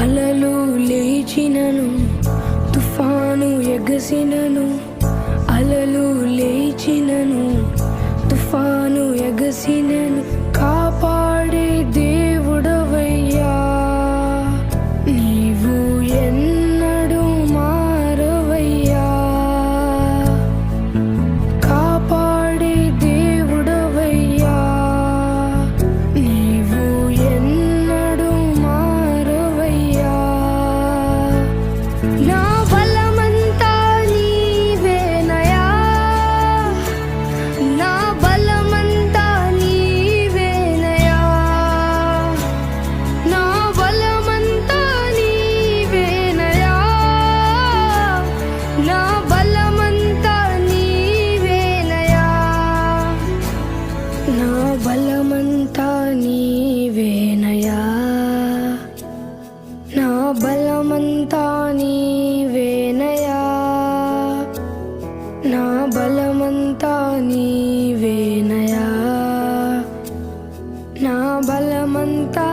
అలలు లేచినను తుఫాను ఎగసినను. అలలు లేచినను తుఫాను ఎగసినను. బలమంతా నీవేనయా నా బలమంతా నీవేనయా నా బలమంతా